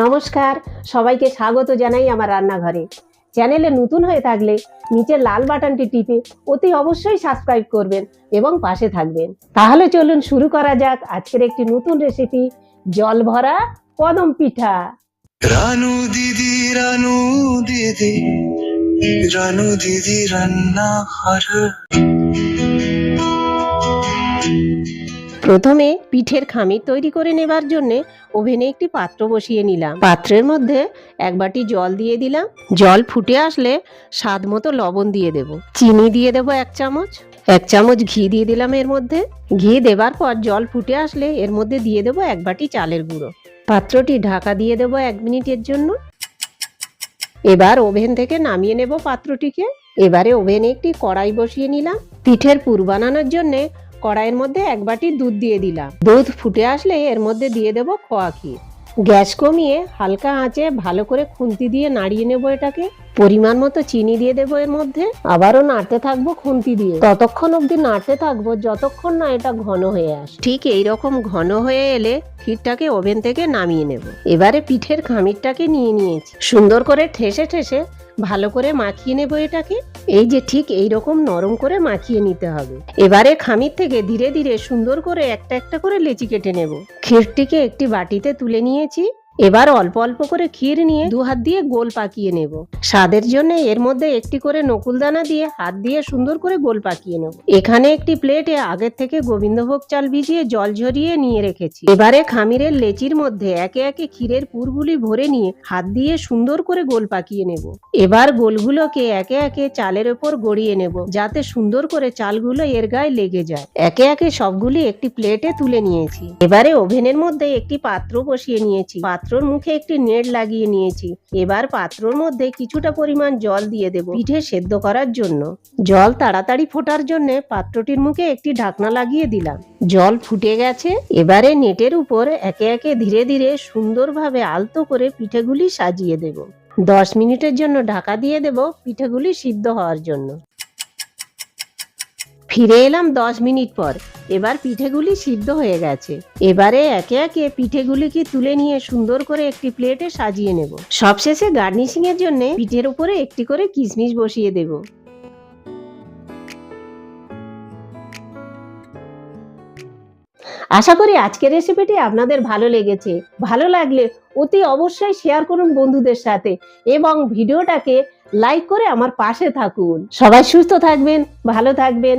নমস্কার, সবাইকে স্বাগত জানাই আমার রান্নাঘরে। চ্যানেলে নতুন হয়ে থাকলে নিচের লাল বাটনটি টিপে অতি অবশ্যই সাবস্ক্রাইব করবেন এবং পাশে থাকবেন। তাহলে চলুন শুরু করা যাক আজকের একটি নতুন রেসিপি জল ভরা কদম পিঠা। রানু দিদি রানু দিদি রানু দিদি রান্না প্রথমে পিঠের খামির তৈরি করে নেবার জন্য ওভেনে একটি পাত্র বসিয়ে নিলাম। পাত্রের মধ্যে এক বাটি জল দিয়ে দিলাম। জল ফুটে আসলে স্বাদ মতো লবণ দিয়ে দেব। চিনি দিয়ে দেব এক চামচ। এক চামচ ঘি দিয়ে দিলাম এর মধ্যে। ঘি দেবার পর জল ফুটে আসলে এর মধ্যে দিয়ে দেব এক বাটি চালের গুঁড়ো। পাত্রটি ঢাকা দিয়ে দেব এক মিনিটের জন্য। এবার ওভেন থেকে নামিয়ে নেব পাত্রটিকে। এবারে ওভেনে একটি কড়াই বসিয়ে নিলাম। পিঠের পুর বানানোর জন্যে কড়াইয়ের মধ্যে এক বাটি দুধ দিয়ে দিলাম। দুধ ফুটে আসলে এর মধ্যে দিয়ে দেব খোয়া ক্ষীর। গ্যাস কমিয়ে হালকা আঁচে ভালো করে খুন্তি দিয়ে নাড়িয়ে নেব এটাকে। পরিমাণ মতো চিনি দিয়ে দেবো এর মধ্যে, আবারও নাড়তে থাকব খুন্তি দিয়ে। ততক্ষণ অবধি নাড়তে থাকব, যতক্ষণ না এটা ঘন হয়ে আসে। ঠিক এই রকম ঘন হয়ে এলে ক্ষীরটাকে ওভেন থেকে নামিয়ে নেব। এবারে পিঠের খামিরটাকে নিয়ে নিয়েছি। সুন্দর করে ঠেসে ঠেসে ভালো করে মাখিয়ে নেব এটাকে। এই যে ঠিক এই রকম নরম করে মাখিয়ে নিতে হবে। এবারে খামির থেকে ধীরে ধীরে সুন্দর করে একটা একটা করে লেচি কেটে নেব। ক্ষীরটিকে একটি বাটিতে তুলে নিয়েছি। এবার অল্প অল্প করে ক্ষীর নিয়ে দু হাত দিয়ে গোল পাকিয়ে নেব। স্বাদের জন্য এর মধ্যে একটি করে নকুলদানা দিয়ে হাত দিয়ে সুন্দর করে গোল পাকিয়ে নেব। এখানে একটি প্লেটে আগের থেকে গোবিন্দভোগ চাল ভিজিয়ে জল ঝরিয়ে নিয়ে রেখেছি। এবারে খামিরের লেচির মধ্যে একে একে ক্ষীরের পুরগুলি ভরে নিয়ে হাত দিয়ে সুন্দর করে গোল পাকিয়ে নেব। এবার গোলগুলোকে একে একে চালের ওপর গড়িয়ে নেব, যাতে সুন্দর করে চালগুলো এর গায়ে লেগে যায়। একে একে সবগুলি একটি প্লেটে তুলে নিয়েছি। এবারে ওভেনের মধ্যে একটি পাত্র বসিয়ে নিয়েছি। পাত্রর মুখে একটি নেট লাগিয়ে নিয়েছি। এবার পাত্রর মধ্যে কিছুটা পরিমাণ জল দিয়ে দেব পিঠে সেদ্ধ করার জন্য। জল তাড়াতাড়ি ফোটার জন্য পাত্রটির মুখে একটি ঢাকনা লাগিয়ে দিলাম। জল ফুটে গেছে। এবারে নেটের উপর একে একে ধীরে ধীরে সুন্দরভাবে আলতো করে পিঠেগুলি সাজিয়ে দেব। দশ মিনিটের জন্য ঢাকা দিয়ে দেব পিঠেগুলি সিদ্ধ হওয়ার জন্য। ফিরে এলাম দশ মিনিট পর। এবার পিঠেগুলি সিদ্ধ হয়ে গেছে। এবারে একে একে পিঠেগুলিকে তুলে নিয়ে সুন্দর করে একটি প্লেটে সাজিয়ে নেব। সবশেষে গার্নিশিং এর জন্য পিঠের উপরে একটি করে কিশমিশ বসিয়ে দেব। আশা করি আজকের রেসিপিটি আপনাদের ভালো লেগেছে। ভালো লাগলে অতি অবশ্যই শেয়ার করুন বন্ধুদের সাথে এবং ভিডিওটাকে লাইক করে আমার পাশে থাকুন। সবাই সুস্থ থাকবেন, ভালো থাকবেন।